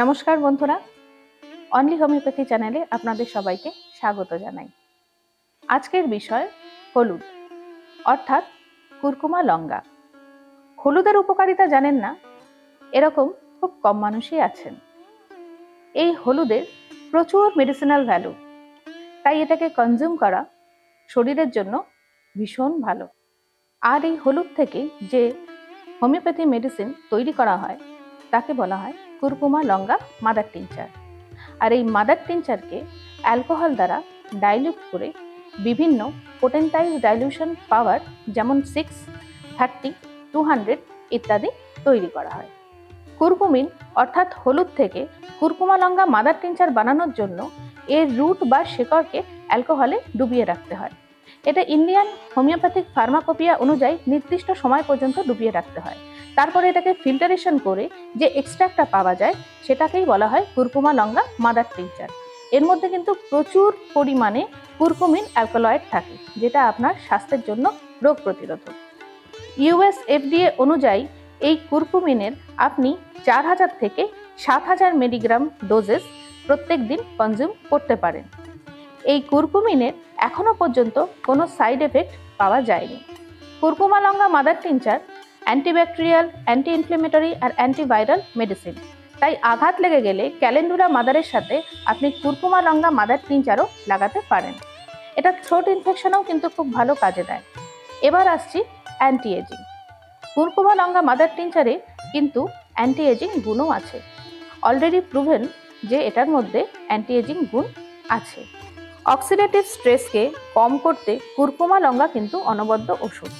নমস্কার বন্ধুরা। Only homeopathy চ্যানেলে আপনাদের সবাইকে স্বাগত জানাই। আজকের বিষয় হলুদ, অর্থাৎ কুরকুমা লঙ্গা। হলুদের উপকারিতা জানেন না, এরকম খুব কম মানুষই আছেন। এই হলুদের প্রচুর মেডিসিনাল ভ্যালু তাই এটাকে কনজিউম করা শরীরের জন্য ভীষণ ভালো। আর এই হলুদ থেকে যে হোমিওপ্যাথি মেডিসিন তৈরি করা হয় তাকে বলা হয় কুরকুমা লঙ্গা মাদার টিনচার। আর এই মাদার টিনচারকে অ্যালকোহল দ্বারা ডাইলিউট করে বিভিন্ন পোটেন্টাইজ ডাইলিউশন পাওয়ার যেমন সিক্স থার্টি টু হান্ড্রেড ইত্যাদি তৈরি করা হয়। কুরকুমিন অর্থাৎ হলুদ থেকে কুরকুমা লঙ্গা মাদার টিনচার বানানোর জন্য এর রুট বা শেকড়কে অ্যালকোহলে ডুবিয়ে রাখতে হয়। এটা ইন্ডিয়ান হোমিওপ্যাথিক ফার্মাকোপিয়া অনুযায়ী নির্দিষ্ট সময় পর্যন্ত ডুবিয়ে রাখতে হয়। তারপরে এটাকে ফিল্টারেশন করে যে এক্সট্রাক্টটা পাওয়া যায়, সেটাকেই বলা হয় কুরকুমা লঙ্গা মাদার টিনচার এর মধ্যে কিন্তু প্রচুর পরিমাণে কুরকুমিন অ্যালকোলয়েড থাকে, যেটা আপনার স্বাস্থ্যের জন্য রোগ প্রতিরোধক। ইউএস এফডিএ অনুযায়ী এই কুরকুমিনের আপনি চার হাজার থেকে সাত হাজার মিলিগ্রাম ডোজেস প্রত্যেক দিন কনজিউম করতে পারেন। এই কুরকুমিনের এখনও পর্যন্ত কোনো সাইড এফেক্ট পাওয়া যায়নি। Curcuma longa mother tincture antibacterial anti inflammatory আর অ্যান্টিভাইরাল মেডিসিন। তাই আঘাত লেগে গেলে ক্যালেন্ডুরা মাদারের সাথে আপনি কুরকুমা লঙ্গা মাদার টিনচারও লাগাতে পারেন। এটা থ্রোট ইনফেকশনেও কিন্তু খুব ভালো কাজে দেয়। এবার আসছি anti aging curcuma longa mother টিনচারে কিন্তু অ্যান্টি এজিং গুণও আছে। অলরেডি প্রুভেন যে এটার মধ্যে অ্যান্টি এজিং গুণ আছে। অক্সিডেটিভ স্ট্রেসকে কম করতে কুরকুমা লঙ্গা কিন্তু অনবদ্য ওষুধ।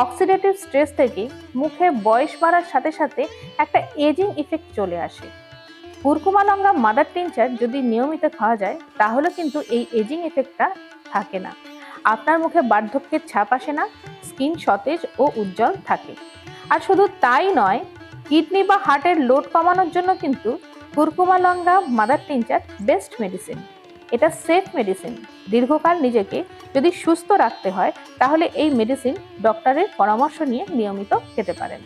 অক্সিডেটিভ স্ট্রেস থেকে মুখে বয়স বাড়ার সাথে সাথে একটা এজিং ইফেক্ট চলে আসে। কুরকুমা লঙ্গা মাদার টিনচার যদি নিয়মিত খাওয়া যায়, তাহলে কিন্তু এই এজিং এফেক্টটা থাকে না। আপনার মুখে বার্ধক্যের ছাপ আসে না স্কিন সতেজ ও উজ্জ্বল থাকে। আর শুধু তাই নয় কিডনি বা হার্টের লোড কমানোর জন্য কিন্তু curcuma longa mother tincture best medicine এটা সেফ মেডিসিন দীর্ঘকাল নিজেকে যদি সুস্থ রাখতে হয়, তাহলে এই মেডিসিন ডক্টরের পরামর্শ নিয়ে নিয়মিত খেতে পারেন।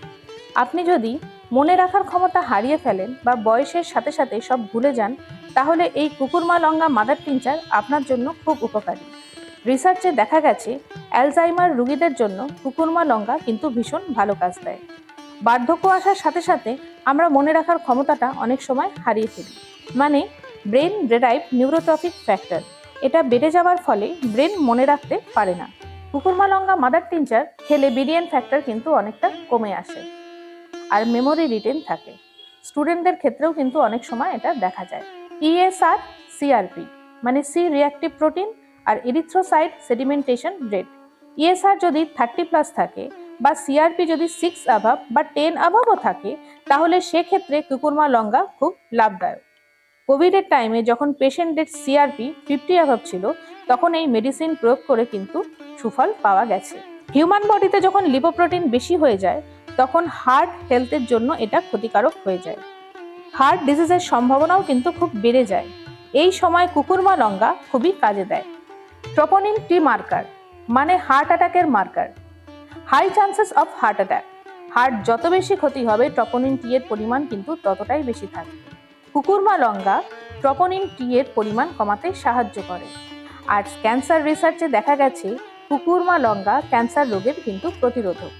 আপনি যদি মনে রাখার ক্ষমতা হারিয়ে ফেলেন বা বয়সের সাথে সাথে সব ভুলে যান, তাহলে এই কুকুরমা লঙ্গা মাদার টিনচার আপনার জন্য খুব উপকারী। রিসার্চে দেখা গেছে, অ্যালজাইমার রুগীদের জন্য কুকুরমা লঙ্কা কিন্তু ভীষণ ভালো কাজ দেয়। বার্ধক্য আসার সাথে সাথে আমরা মনে রাখার ক্ষমতাটা অনেক সময় হারিয়ে ফেলি। মানে ব্রেন ডেরাইভ নিউরোট্রফিক ফ্যাক্টর। এটা বেড়ে যাওয়ার ফলে ব্রেন মনে রাখতে পারে না। কুকুরমা লঙ্গা মাদার টিনচার খেলে বিরিয়ান ফ্যাক্টর কিন্তু অনেকটা কমে আসে। আর মেমোরি রিটেন থাকে। স্টুডেন্টদের ক্ষেত্রেও কিন্তু অনেক সময় এটা দেখা যায়। E ইএসআর সিআরপি মানে সি রিয়াক্টিভ প্রোটিন আর ইরিথ্রোসাইড সেডিমেন্টেশন রেট ইএসআর যদি থার্টি প্লাস থাকে বা সিআরপি যদি সিক্স অ্যাভাব বা টেন অ্যাভাবও থাকে, তাহলে সেক্ষেত্রে কুকুরমা লঙ্গা খুব লাভদায়ক। কোভিডের টাইমে যখন পেশেন্টের সিআরপি ফিফটি অ্যাভাব ছিল, তখন এই মেডিসিন প্রয়োগ করে কিন্তু সুফল পাওয়া গেছে। হিউম্যান বডিতে যখন লিপোপ্রোটিন বেশি হয়ে যায়, তখন হার্ট হেলথের জন্য এটা ক্ষতিকারক হয়ে যায়। হার্ট ডিজিজের সম্ভাবনাও কিন্তু খুব বেড়ে যায়। এই সময় কুকুরমা লঙ্গা খুবই কাজে দেয়। ট্রপোনিন টি মার্কার মানে হার্ট অ্যাটাকের marker high chances of heart attack heart যত বেশি ক্ষতি হবে ট্রপোনিন টি এর পরিমাণ কিন্তু ততটাই বেশি থাকবে। কুকুরমা লঙ্গা ট্রপোনিন টি এর পরিমাণ কমাতে সাহায্য করে। আর ক্যান্সার রিসার্চে দেখা গেছে, কুকুরমা লঙ্গা ক্যান্সার রোগের কিন্তু প্রতিরোধক।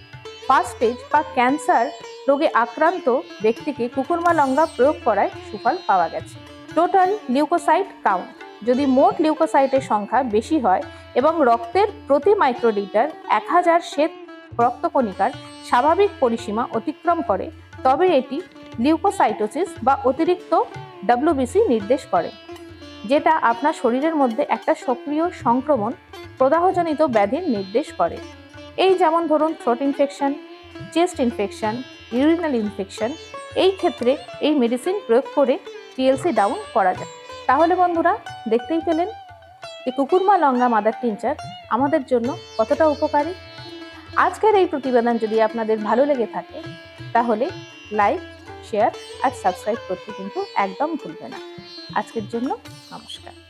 ফার্স্ট স্টেজ বা ক্যান্সার রোগে আক্রান্ত ব্যক্তিকে কুকুরমা লঙ্গা প্রয়োগ করায় সুফল পাওয়া গেছে। টোটাল লিউকোসাইট কাউন্ট যদি মোট লিউকোসাইটের সংখ্যা বেশি হয় এবং রক্তের প্রতি মাইক্রোলিটার এক হাজার শ্বেত রক্তকণিকার স্বাভাবিক পরিসীমা অতিক্রম করে, তবে এটি লিউকোসাইটোসিস বা অতিরিক্ত ডাব্লিউবিসি নির্দেশ করে, যেটা আপনার শরীরের মধ্যে একটা সক্রিয় সংক্রমণ প্রদাহজনিত ব্যাধির নির্দেশ করে। এই যেমন ধরুন throat infection chest infection urinal infection এই ক্ষেত্রে এই মেডিসিন প্রয়োগ করে টিএলসি ডাউন করা যায়। তাহলে বন্ধুরা, দেখতেই পেলেন যে কুকুরমা লঙ্গা মাদার টিনচার আমাদের জন্য কতটা উপকারী। আজকের এই প্রতিবেদন যদি আপনাদের ভালো লেগে থাকে, তাহলে লাইক শেয়ার আর সাবস্ক্রাইব করতে কিন্তু একদম ভুলবে না। আজকের জন্য নমস্কার।